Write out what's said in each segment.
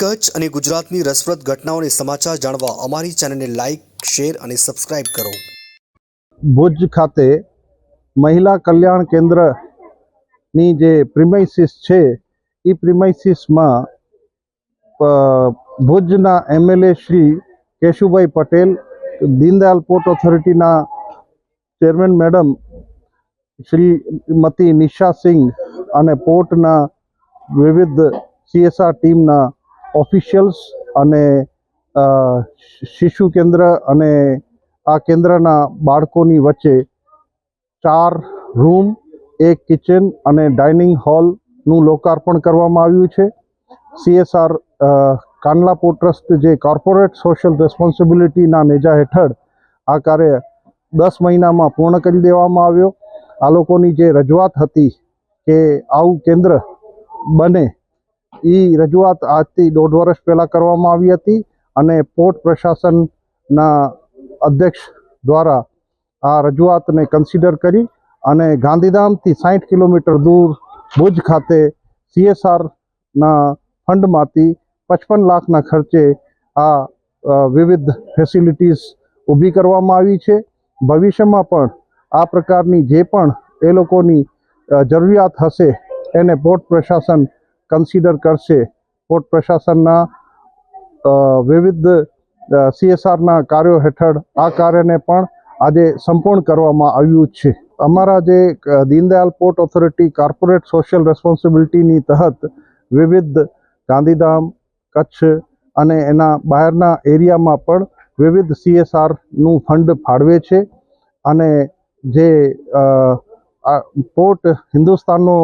કચ્છ અને ગુજરાતની રસપ્રદ ઘટનાઓને સમાચાર જાણવા અમારી ચેનલને લાઇક શેર અને સબસ્ક્રાઇબ કરો. ભુજ ખાતે મહિલા કલ્યાણ કેન્દ્રની જે પ્રિમાઇસિસ છે એ પ્રિમાઇસિસમાં ભુજના એમએલએ શ્રી કેશુભાઈ પટેલ, દીનદયાલ પોર્ટ ઓથોરિટીના ચેરમેન મેડમ શ્રીમતી નિશા સિંઘ અને પોર્ટના વિવિધ સીએસઆર ટીમના ઓફિશિયલ્સ અને શિશુ કેન્દ્ર અને આ કેન્દ્રના બાળકોની વચ્ચે ચાર રૂમ, એક કિચન અને ડાઇનિંગ હોલનું લોકાર્પણ કરવામાં આવ્યું છે. સીએસઆર કાંડલા પોર્ટ ટ્રસ્ટ જે કોર્પોરેટ સોશિયલ રેસ્પોન્સિબિલિટીના નેજા હેઠળ આ કાર્ય દસ મહિનામાં પૂર્ણ કરી દેવામાં આવ્યો. આ લોકોની જે રજૂઆત હતી કે આવું કેન્દ્ર બને એ રજૂઆત આજથી દોઢ વર્ષ પહેલાં કરવામાં આવી હતી અને પોર્ટ પ્રશાસનના અધ્યક્ષ દ્વારા આ રજૂઆતને કન્સિડર કરી અને ગાંધીધામથી સાઠ કિલોમીટર દૂર ભુજ ખાતે સીએસઆરના ફંડમાંથી પચપન લાખના ખર્ચે આ વિવિધ ફેસિલિટીઝ ઊભી કરવામાં આવી છે. ભવિષ્યમાં પણ આ પ્રકારની જે પણ એ લોકોની જરૂરિયાત હશે એને પોર્ટ પ્રશાસન કન્સિડર કરશે. પોર્ટ પ્રશાસનના વિવિધ સીએસઆરના કાર્યો હેઠળ આ કાર્યને પણ આજે સંપૂર્ણ કરવામાં આવ્યું છે. અમારા જે Deendayal port authority corporate social રેસ્પોન્સિબિલિટીની તહત વિવિધ ગાંધીધામ, કચ્છ અને એના બહારના એરિયામાં પણ વિવિધ સીએસઆરનું ફંડ ફાળવે છે અને જે પોર્ટ હિન્દુસ્તાનનો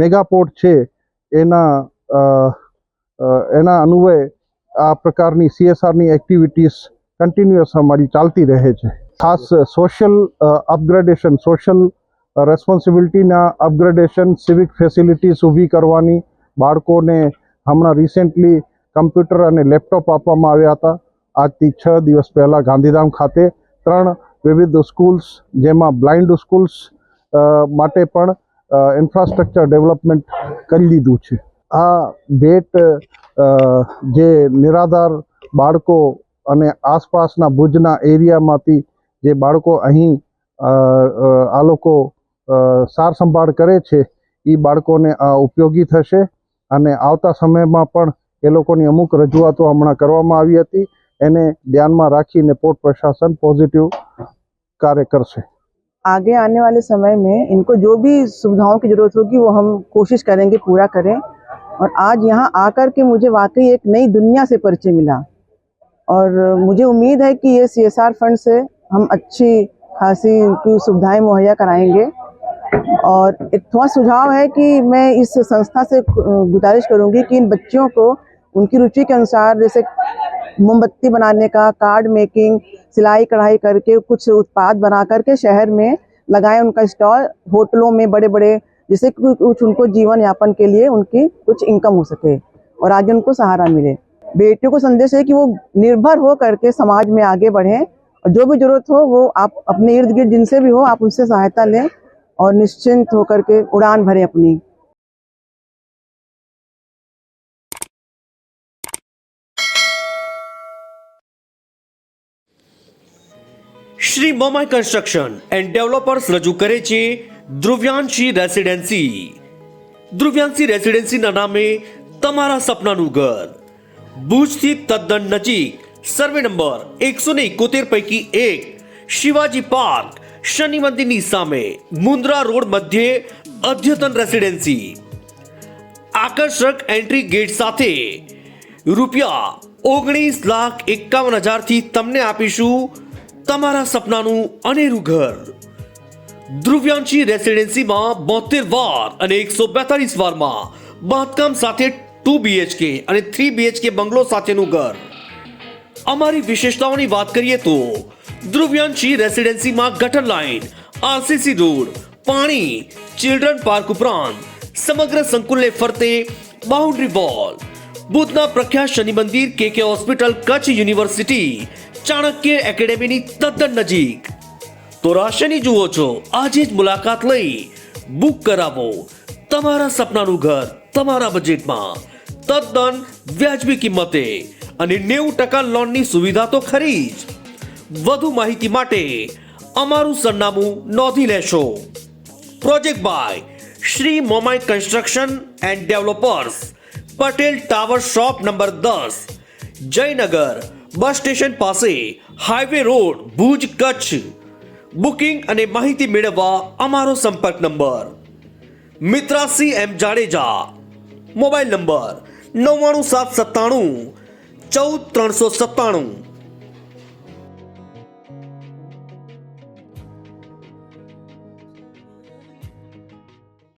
મેગા પોર્ટ છે એના એના અન્વયે આ પ્રકારની સીએસઆરની એક્ટિવિટીઝ કન્ટિન્યુઅસ અમારી ચાલતી રહે છે. ખાસ સોશિયલ અપગ્રેડેશન સોશિયલ રેસ્પોન્સિબિલિટીના અપગ્રેડેશન સિવિક ફેસિલિટીઝ ઊભી કરવાની બાળકોને હમણાં રિસેન્ટલી કમ્પ્યુટર અને લેપટોપ આપવામાં આવ્યા હતા. આજથી છ દિવસ પહેલાં ગાંધીધામ ખાતે ત્રણ વિવિધ સ્કૂલ્સ જેમાં બ્લાઇન્ડ સ્કૂલ્સ માટે પણ ઇન્ફ્રાસ્ટ્રક્ચર ડેવલપમેન્ટ કરી દીધું છે. આ ભેટ જે નિરાધાર બાળકો અને આસપાસના ભુજના એરિયામાંથી જે બાળકો અહીં આ લોકો સાર સંભાળ કરે છે એ બાળકોને આ ઉપયોગી થશે અને આવતા સમયમાં પણ એ લોકોની અમુક રજૂઆતો હમણાં કરવામાં આવી હતી. એને ધ્યાનમાં રાખીને પોર્ટ પ્રશાસન પોઝિટિવ કાર્ય કરશે. आगे आने वाले समय में इनको जो भी सुविधाओं की ज़रूरत होगी, वो हम कोशिश करेंगे पूरा करें। और आज यहाँ आकर के मुझे वाकई एक नई दुनिया से परिचय मिला। और मुझे उम्मीद है कि ये सीएसआर फंड से हम अच्छी खासी इनकी सुविधाएँ मुहैया कराएँगे। और एक थोड़ा सुझाव है कि मैं इस संस्था से गुजारिश करूँगी कि इन बच्चियों को उनकी रुचि के अनुसार, जैसे मोमबत्ती बनाने का, कार्ड मेकिंग, सिलाई, कढ़ाई करके कुछ उत्पाद बना करके शहर में लगाए उनका स्टॉल, होटलों में बड़े बड़े जिससे कुछ उनको जीवन यापन के लिए उनकी कुछ इनकम हो सके और आगे उनको सहारा मिले। बेटियों को संदेश है कि वो निर्भर हो करके समाज में आगे बढ़ें और जो भी ज़रूरत हो, वो आप अपने इर्द गिर्द जिनसे भी हो, आप उनसे सहायता लें और निश्चिंत होकर के उड़ान भरें अपनी। Shri Momai construction and developers રજૂ કરે છે ધ્રુવ્યાંશી રેસિડેન્સી. ધ્રુવ્યાંશી રેસિડેન્સીના નામે તમારા સપનાનું ઘર. ભુજથી તદ્દન નજીક, સર્વે નંબર એકસો ને એકોતેર પૈકી એક, શિવાજી પાર્ક, શનિ મંદિરની સામે, મુન્દ્રા રોડ મધ્યે અદ્યતન રેસિડેન્સી. આકર્ષક એન્ટ્રી ગેટ સાથે રૂપિયા ઓગણીસ લાખ એકાવન હજારથી તમને આપીશું તમારા સપનાનું અનેરું ઘર. ધ્રુવ્યાંશી રેસિડેન્સીમાં બોતેર વાર અને એકસો બેતાલીસ વારમાં બાંધકામ સાથે ટુ બીએચકે અને થ્રી બીએચકે બંગલો સાથેનું ઘર. અમારી વિશેષતાઓની વાત કરીએ તો, ધ્રુવ્યાંશી રેસિડેન્સીમાં ગટર લાઇન આરસીસી રોડ, પાણી, ચિલ્ડ્રન પાર્ક ઉપરાંત સમગ્ર સંકુલને ફરતે બાઉન્ડ્રી વોલ બુધના પ્રખ્યાત શનિ મંદિર K K hospital Kutch university, Chanakya એકેડેમીની તદ્દન નજીક. તો રાશિની જુઓ છો, આજે જ મુલાકાત લઈ બુક કરાવો. તમારા સપનાનું ઘર, તમારા બજેટમાં. તદ્દન વ્યાજબી કિંમતે અને નેવું ટકા લોનની સુવિધા તો ખરી જ. વધુ માહિતી માટે અમારું સરનામું નોંધી લેશો. Project by Shri Momai construction and developers Patel tower shop number દસ, જયનગર, બસ સ્ટેશન પાસે, highway road, Bhuj Kutch. Booking અને માહિતી મેળવવા અમારો સંપર્ક number. Mitrasi M Jadeja, mobile number નવ્વાણું સાત સત્તાણું, ચૌદ ત્રણસો સત્તાણું.